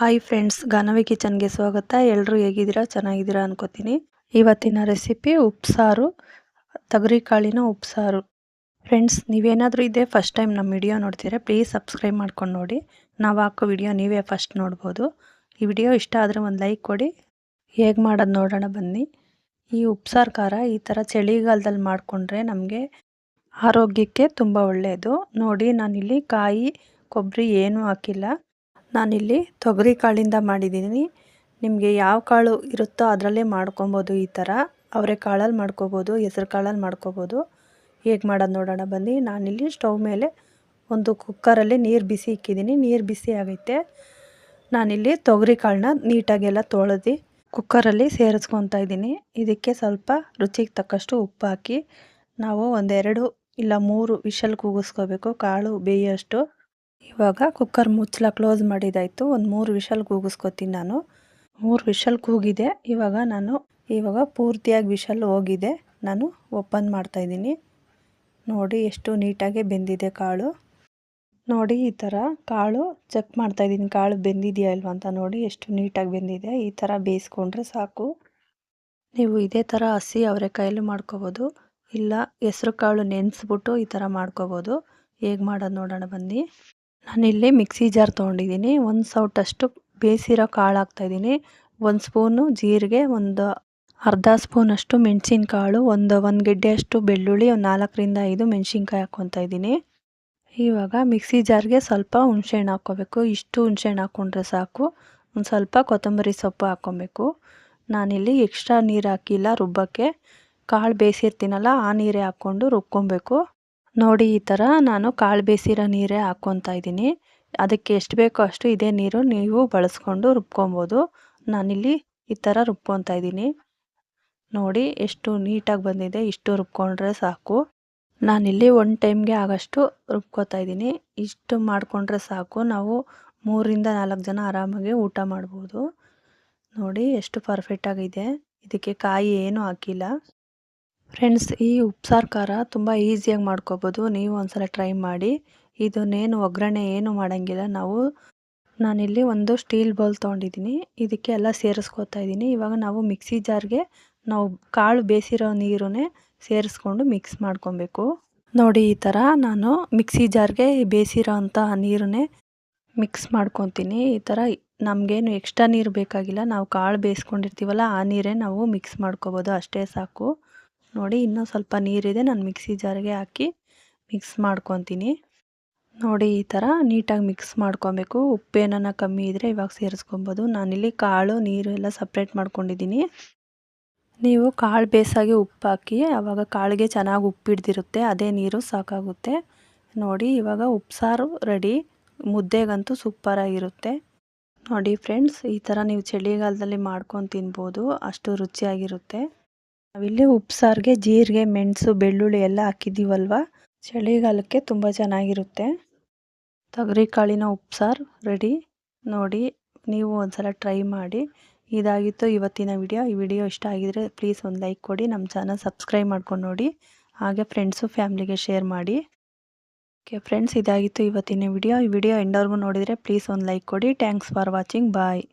Hi friends Ganavi ಕಿಚನ್ಗೆ ಸ್ವಾಗತ. ಎಲ್ಲರೂ ಹೇಗಿದ್ದೀರಾ? ಚೆನ್ನಾಗಿದ್ದೀರಾ ಅನ್ಕೋತೀನಿ. ಇವತ್ತಿನ ರೆಸಿಪಿ ಉಪ್ಸಾರು ಕಾಳಿನ ಉಪ್ಸಾರು. ಫ್ರೆಂಡ್ಸ್ ನೀವೇನಾದರೂ ಇದೇ ಫಸ್ಟ್ ಟೈಮ್ ನಮ್ಮ ವಿಡಿಯೋ ನೋಡ್ತೀರಾ ಪ್ಲೀಸ್ ಸಬ್ಸ್ಕ್ರೈಬ್ ಮಾಡ್ಕೊಂಡು ನೋಡಿ. ನಾವು ಹಾಕೋ ವಿಡಿಯೋ ನೀವೇ ಫಸ್ಟ್ ನೋಡ್ಬೋದು. ಈ ವಿಡಿಯೋ ಇಷ್ಟ ಆದರೆ ಒಂದು ಲೈಕ್ ಕೊಡಿ. ಹೇಗೆ ಮಾಡೋದು ನೋಡೋಣ ಬನ್ನಿ. ಈ ಉಪ್ಸಾರು ಖಾರ ಈ ಥರ ಚಳಿಗಾಲದಲ್ಲಿ ಮಾಡಿಕೊಂಡ್ರೆ ನಮಗೆ ಆರೋಗ್ಯಕ್ಕೆ ತುಂಬ ಒಳ್ಳೆಯದು ನೋಡಿ, ನಾನಿಲ್ಲಿ ಕಾಯಿ ಕೊಬ್ಬರಿ ಏನೂ ಹಾಕಿಲ್ಲ. ನಾನಿಲ್ಲಿ ತೊಗರಿ ಕಾಳಿಂದ ಮಾಡಿದ್ದೀನಿ. ನಿಮಗೆ ಯಾವ ಕಾಳು ಇರುತ್ತೋ ಅದರಲ್ಲೇ ಮಾಡ್ಕೊಬೋದು ಈ ಥರ. ಅವರೆ ಕಾಳಲ್ಲಿ ಮಾಡ್ಕೋಬೋದು, ಹೆಸ್ರು ಕಾಳಲ್ಲಿ ಮಾಡ್ಕೋಬೋದು. ಹೇಗೆ ಮಾಡೋದು ನೋಡೋಣ, ಬನ್ನಿ. ನಾನಿಲ್ಲಿ ಸ್ಟವ್ ಮೇಲೆ ಒಂದು ಕುಕ್ಕರಲ್ಲಿ ನೀರು ಬಿಸಿ ಇಕ್ಕಿದ್ದೀನಿ. ನೀರು ಬಿಸಿ ಆಗೈತೆ. ನಾನಿಲ್ಲಿ ತೊಗರಿ ಕಾಳನ್ನ ನೀಟಾಗೆಲ್ಲ ತೊಳೆದು ಕುಕ್ಕರಲ್ಲಿ ಸೇರಿಸ್ಕೊತಾ ಇದ್ದೀನಿ. ಇದಕ್ಕೆ ಸ್ವಲ್ಪ ರುಚಿಗೆ ತಕ್ಕಷ್ಟು ಉಪ್ಪು ಹಾಕಿ ನಾವು ಒಂದೆರಡು ಇಲ್ಲ ಮೂರು ವಿಷಲ್ ಕೂಗಿಸ್ಕೋಬೇಕು. ಕಾಳು ಬೇಯೋಷ್ಟು. ಇವಾಗ ಕುಕ್ಕರ್ ಮುಚ್ಚಲ ಕ್ಲೋಸ್ ಮಾಡಿದಾಯಿತು. ಒಂದು ಮೂರು ವಿಷಲ್ ಕೂಗಿಸ್ಕೊತೀನಿ ನಾನು. ಮೂರು ವಿಷಲ್ ಕೂಗಿದೆ. ಇವಾಗ ನಾನು, ಇವಾಗ ಪೂರ್ತಿಯಾಗಿ ವಿಷಲ್ ಹೋಗಿದೆ. ನಾನು ಓಪನ್ ಮಾಡ್ತಾಯಿದ್ದೀನಿ ನೋಡಿ ಎಷ್ಟು ನೀಟಾಗಿ ಬೆಂದಿದೆ ಕಾಳು. ನೋಡಿ ಈ ಥರ ಕಾಳು ಚೆಕ್ ಮಾಡ್ತಾಯಿದ್ದೀನಿ ಕಾಳು ಬೆಂದಿದೆಯಾ ಇಲ್ವಾ ಅಂತ ನೋಡಿ ಎಷ್ಟು ನೀಟಾಗಿ ಬೆಂದಿದೆ. ಈ ಥರ ಬೇಯಿಸ್ಕೊಂಡ್ರೆ ಸಾಕು. ನೀವು ಇದೇ ಥರ ಹಸಿ ಅವರೆಕಾಯಲ್ಲೂ ಮಾಡ್ಕೋಬೋದು. ಇಲ್ಲ ಹೆಸ್ರು ಕಾಳು ನೆನೆಸ್ಬಿಟ್ಟು ಈ ಥರ ಮಾಡ್ಕೋಬೋದು. ಹೇಗೆ ಮಾಡೋದು ನೋಡೋಣ ಬನ್ನಿ. ನಾನಿಲ್ಲಿ ಮಿಕ್ಸಿ ಜಾರ್ ತೊಗೊಂಡಿದ್ದೀನಿ. ಒಂದು ಸೌಟಷ್ಟು ಬೇಯಿಸಿರೋ ಕಾಳು ಹಾಕ್ತಾಯಿದ್ದೀನಿ ಒಂದು ಸ್ಪೂನು ಜೀರಿಗೆ, ಒಂದು ಅರ್ಧ ಸ್ಪೂನಷ್ಟು ಮೆಣಸಿನ್ಕಾಳು, ಒಂದು ಒಂದು ಗೆಡ್ಡೆಯಷ್ಟು ಬೆಳ್ಳುಳ್ಳಿ, ಒಂದು ನಾಲ್ಕರಿಂದ ಐದು ಮೆಣಸಿನ್ಕಾಯಿ ಹಾಕ್ಕೊತಾ ಇದ್ದೀನಿ. ಇವಾಗ ಮಿಕ್ಸಿ ಜಾರ್ಗೆ ಸ್ವಲ್ಪ ಹುಣ್ಸೆಹಣ್ಣು ಹಾಕ್ಕೋಬೇಕು. ಇಷ್ಟು ಹುಣ್ಸೆಹಣ್ಣು ಹಾಕ್ಕೊಂಡ್ರೆ ಸಾಕು. ಒಂದು ಸ್ವಲ್ಪ ಕೊತ್ತಂಬರಿ ಸೊಪ್ಪು ಹಾಕ್ಕೊಬೇಕು. ನಾನಿಲ್ಲಿ ಎಕ್ಸ್ಟ್ರಾ ನೀರು ಹಾಕಿಲ್ಲ ರುಬ್ಬಕ್ಕೆ. ಕಾಳು ಬೇಯಿಸಿರ್ತೀನಲ್ಲ, ಆ ನೀರೇ ಹಾಕ್ಕೊಂಡು ರುಬ್ಕೊಬೇಕು. ನೋಡಿ ಈ ಥರ ನಾನು ಕಾಳು ಬೇಯಿಸಿರೋ ನೀರೇ ಹಾಕ್ಕೊತಾ ಇದ್ದೀನಿ. ಅದಕ್ಕೆ ಎಷ್ಟು ಬೇಕೋ ಅಷ್ಟು ಇದೇ ನೀರು ನೀವು ಬಳಸ್ಕೊಂಡು ರುಬ್ಕೊಬೋದು. ನಾನಿಲ್ಲಿ ಈ ಥರ ರುಬ್ಕೊತಾ ಇದ್ದೀನಿ. ನೋಡಿ ಎಷ್ಟು ನೀಟಾಗಿ ಬಂದಿದೆ, ಇಷ್ಟು ರುಬ್ಕೊಂಡ್ರೆ ಸಾಕು. ನಾನಿಲ್ಲಿ ಒನ್ ಟೈಮ್ಗೆ ಆಗೋಷ್ಟು ರುಬ್ಕೋತಾ ಇದ್ದೀನಿ. ಇಷ್ಟು ಮಾಡಿಕೊಂಡ್ರೆ ಸಾಕು. ನಾವು ಮೂರಿಂದ ನಾಲ್ಕು ಜನ ಆರಾಮಾಗಿ ಊಟ ಮಾಡ್ಬೋದು. ನೋಡಿ ಎಷ್ಟು ಪರ್ಫೆಕ್ಟಾಗಿದೆ. ಇದಕ್ಕೆ ಕಾಯಿ ಏನೂ ಹಾಕಿಲ್ಲ. ಫ್ರೆಂಡ್ಸ್ ಈ ಉಪ್ಸಾರು ಖಾರ ತುಂಬ ಈಸಿಯಾಗಿ ಮಾಡ್ಕೋಬೋದು. ನೀವು ಒಂದ್ಸಲ ಟ್ರೈ ಮಾಡಿ. ಇದನ್ನೇನು ಒಗ್ಗರಣೆ ಏನು ಮಾಡೋಂಗಿಲ್ಲ. ನಾವು, ನಾನಿಲ್ಲಿ ಒಂದು ಸ್ಟೀಲ್ ಬೌಲ್ ತೊಗೊಂಡಿದ್ದೀನಿ. ಇದಕ್ಕೆ ಎಲ್ಲ ಸೇರಿಸ್ಕೊತಾ ಇದ್ದೀನಿ. ಇವಾಗ ನಾವು ಮಿಕ್ಸಿ ಜಾರ್ಗೆ ನಾವು ಕಾಳು ಬೇಯಿಸಿರೋ ನೀರನ್ನೇ ಸೇರಿಸ್ಕೊಂಡು ಮಿಕ್ಸ್ ಮಾಡ್ಕೊಬೇಕು. ನೋಡಿ, ಈ ಥರ ನಾನು ಮಿಕ್ಸಿ ಜಾರ್ಗೆ ಬೇಯಿಸಿರೋ ಅಂಥ ನೀರನ್ನೇ ಮಿಕ್ಸ್ ಮಾಡ್ಕೊತೀನಿ. ಈ ಥರ ನಮಗೇನು ಎಕ್ಸ್ಟ್ರಾ ನೀರು ಬೇಕಾಗಿಲ್ಲ. ನಾವು ಕಾಳು ಬೇಯಿಸ್ಕೊಂಡಿರ್ತೀವಲ್ಲ, ಆ ನೀರೇ ನಾವು ಮಿಕ್ಸ್ ಮಾಡ್ಕೋಬೋದು. ಅಷ್ಟೇ ಸಾಕು. ನೋಡಿ, ಇನ್ನೂ ಸ್ವಲ್ಪ ನೀರಿದೆ. ನಾನು ಮಿಕ್ಸಿ ಜಾರಿಗೆ ಹಾಕಿ ಮಿಕ್ಸ್ ಮಾಡ್ಕೊತೀನಿ. ನೋಡಿ, ಈ ಥರ ನೀಟಾಗಿ ಮಿಕ್ಸ್ ಮಾಡ್ಕೊಬೇಕು. ಉಪ್ಪೇನ ಕಮ್ಮಿ ಇದ್ದರೆ ಇವಾಗ ಸೇರಿಸ್ಕೊಬೋದು. ನಾನಿಲ್ಲಿ ಕಾಳು, ನೀರು ಎಲ್ಲ ಸಪ್ರೇಟ್ ಮಾಡ್ಕೊಂಡಿದ್ದೀನಿ. ನೀವು ಕಾಳು ಬೇಸಾಗಿ ಉಪ್ಪು ಹಾಕಿ ಆವಾಗ ಕಾಳಿಗೆ ಚೆನ್ನಾಗಿ ಉಪ್ಪಿಡ್ದಿರುತ್ತೆ ಅದೇ ನೀರು ಸಾಕಾಗುತ್ತೆ. ನೋಡಿ, ಇವಾಗ ಉಪ್ಸಾರು ರೆಡಿ. ಮುದ್ದೆಗಂತೂ ಸೂಪರಾಗಿರುತ್ತೆ ನೋಡಿ, ಫ್ರೆಂಡ್ಸ್, ಈ ಥರ ನೀವು ಚಳಿಗಾಲದಲ್ಲಿ ಮಾಡ್ಕೊಂಡು ತಿನ್ಬೋದು. ಅಷ್ಟು ರುಚಿಯಾಗಿರುತ್ತೆ. ನಾವಿಲ್ಲಿ ಉಪ್ಸಾರಿಗೆ ಜೀರಿಗೆ, ಮೆಣಸು, ಬೆಳ್ಳುಳ್ಳಿ ಎಲ್ಲ ಹಾಕಿದ್ದೀವಲ್ವ? ಚಳಿಗಾಲಕ್ಕೆ ತುಂಬ ಚೆನ್ನಾಗಿರುತ್ತೆ. ತೊಗರಿ ಕಾಳಿನ ಉಪ್ಸಾರು ರೆಡಿ ನೋಡಿ, ನೀವು ಒಂದ್ಸಲ ಟ್ರೈ ಮಾಡಿ. ಇದಾಗಿತ್ತು ಇವತ್ತಿನ ವಿಡಿಯೋ ಈ ವಿಡಿಯೋ ಇಷ್ಟ ಆಗಿದರೆ ಪ್ಲೀಸ್ ಒಂದು ಲೈಕ್ ಕೊಡಿ. ನಮ್ಮ ಚಾನಲ್ ಸಬ್ಸ್ಕ್ರೈಬ್ ಮಾಡ್ಕೊಂಡು ನೋಡಿ. ಹಾಗೆ ಫ್ರೆಂಡ್ಸು ಫ್ಯಾಮ್ಲಿಗೆ ಶೇರ್ ಮಾಡಿ. ಓಕೆ ಫ್ರೆಂಡ್ಸ್ ಇದಾಗಿತ್ತು ಇವತ್ತಿನ ವಿಡಿಯೋ ಈ ವಿಡಿಯೋ ಎಂಡವ್ರಿಗೂ ನೋಡಿದರೆ ಪ್ಲೀಸ್ ಒಂದು ಲೈಕ್ ಕೊಡಿ. Thanks for watching bye